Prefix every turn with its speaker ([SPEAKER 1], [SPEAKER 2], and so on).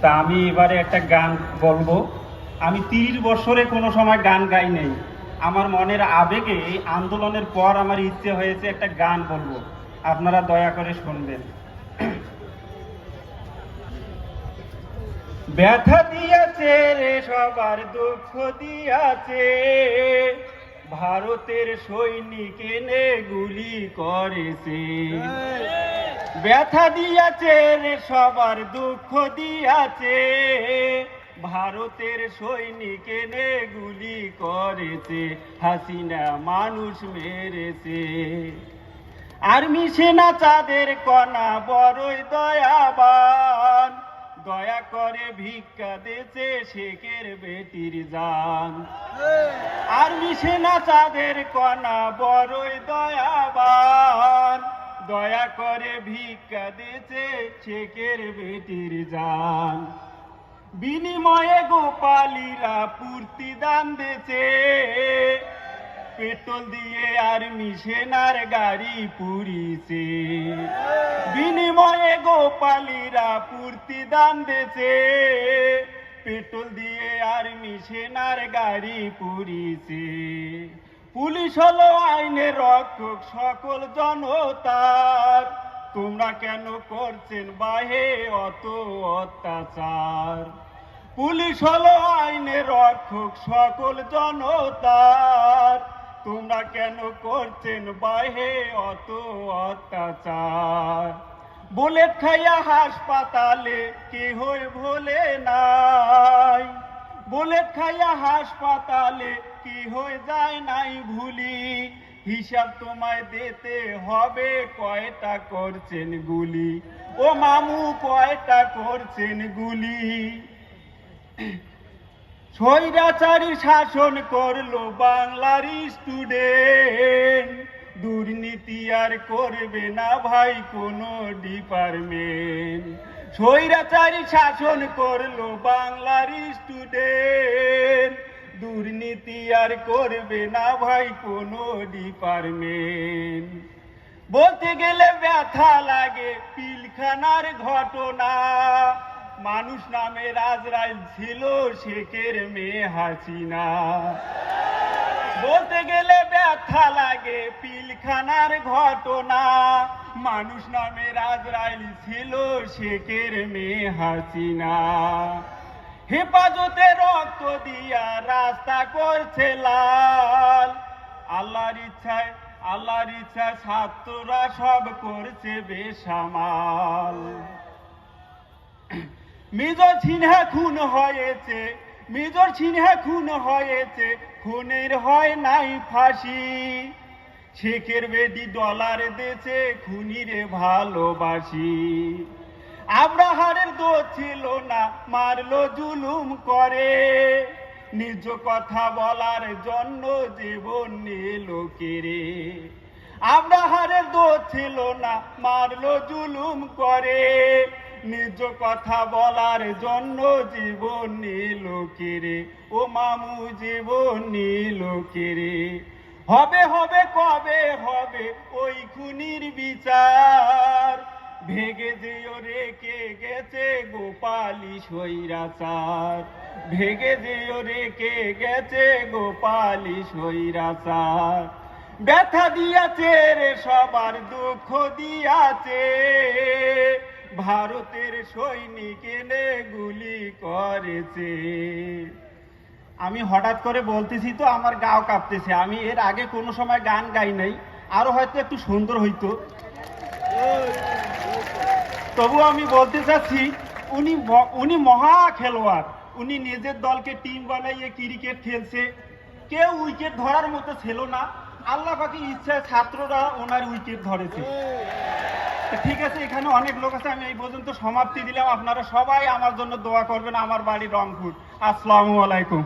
[SPEAKER 1] তা আমি এবারে একটা গান বলব। আমি তিরিশ বছরে কোনো সময় গান গাই নাই। আমার মনের আবেগে এই আন্দোলনের পর আমার ইচ্ছে হয়েছে একটা গান বলব। আপনারা দয়া করে শুনবেন। ব্যথা দিয়াছে রে, সবার দুঃখ দিয়াছে। ভারতের সৈনিক এনে গুলি করেছে। ব্যথা দিয়াছে রে, সবার দুঃখ দিয়াছে। ভারতের সৈনিক এনে গুলি করেছে, হাসিনা মানুষ মেরেছে। আর্মি সেনা চাঁদের কণা, বড়ই দয়াবান। দয়া করে ভিক্ষা দেছে শেখের বেটির জান। আর্মি সেনা চাঁদের কণা, বড়ই দয়াবান। দয়া করে ভিক্ষা দিতে শেখের বেটির জান। বিনিময়ে গোপালীরা পূর্তি দান দিতে পেট্রোল দিয়ে আর্মি সেনার গাড়ি পুরিছে বিনিময়ে গোপালীরা পূর্তি দান দিতে পেট্রোল দিয়ে আর্মি সেনার গাড়ি পুরিছে পুলিশ হলো আইনের রক্ষক, সকল জনতার। তোমরা কেন করছেন বাহে অত অত্যাচার? পুলিশ হলো আইনের রক্ষক, সকল জনতার। তোমরা কেন করছেন বাহে অত অত্যাচার? বুলেট খাইয়া হাসপাতালে কেহই ভোলে নাই। বুলেট খাইয়া হাসপাতালে কি হয়ে যায় নাই ভুলি? হিসাব তোমায় দিতে হবে, কয়টা করছেন গুলি? ও মামু, কয়টা করছেন গুলি? স্বৈরাচারী শাসন করল বাংলার স্টুডেন্ট দুর্নীতি আর করবে না ভাই কোনো ডিপার্টমেন্ট স্বৈরাচারী শাসন করল বাংলার স্টুডেন্ট দুর্নীতি আর করবে না ভাই কোনো ডিপার্টমেন্ট বলতে গেলে ব্যথা লাগে পিলখানার ঘটনা। মানুষ নামে রাজরাইল ছিল, শেখের মেয়ে হাসিনা। বলতে গেলে ব্যথা লাগে পিলখানার ঘটনা। মানুষ নামে রাজরাইল ছিল, শেখের মেয়ে হাসিনা। হেফাজতে রক্ত দিয়া রাস্তা করছে লাল আল্লাহর ইচ্ছায়, আল্লাহর ইচ্ছা ছাত্ররা সব করছে বেসামাল। মেজর সিনহা খুন হয়েছে, মেজর সিনহা খুন হয়েছে, খুনের হয় নাই ফাঁসি। শেখের বেদি ডলার দেছে, খুনিরে ভালোবাসি। আব্রাহারের দোষ ছিল না, মারলো জুলুম করে। নিজ কথা বলার জন্য জীবন নিল কেড়ে আব্রাহারের দোষ ছিল না, মারলো জুলুম করে। নিজ কথা বলার জন্য জীবন নিল কেড়ে ও মামু, জীবন নিল কেড়ে হবে হবে, কবে হবে ওই খুনির বিচার? ভেগে যেও রেখে গেছে গোপালী সৈরাচার ভেগে যেও রেখে গেছে গোপালী সৈরাচার ব্যথা দিয়াছে রে সবার, দুঃখ দিয়াছে। ভারতের সৈনিক এনে গুলি করেছে। আমি হঠাৎ করে বলতেছি তো, আমার গাও কাঁপতেছে। আমি এর আগে কোনো সময় গান গাই নাই। আরও হয়তো একটু সুন্দর হইতো। তবু আমি বলতে চাচ্ছি, উনি উনি মহা খেলোয়াড়। উনি নিজের দলকে টিম বানাইয়ে ক্রিকেট খেলছে। কেউ উইকেট ধরার মতো ছিল না। আল্লাহ পাকি ইচ্ছায় ছাত্ররা ওনার উইকেট ধরেছে। ঠিক আছে, এখানে অনেক লোক আছে, আমি এই পর্যন্ত সমাপ্তি দিলাম। আপনারা সবাই আমার জন্য দোয়া করবেন, আমার বাড়ি রংপুর। আসসালামু আলাইকুম।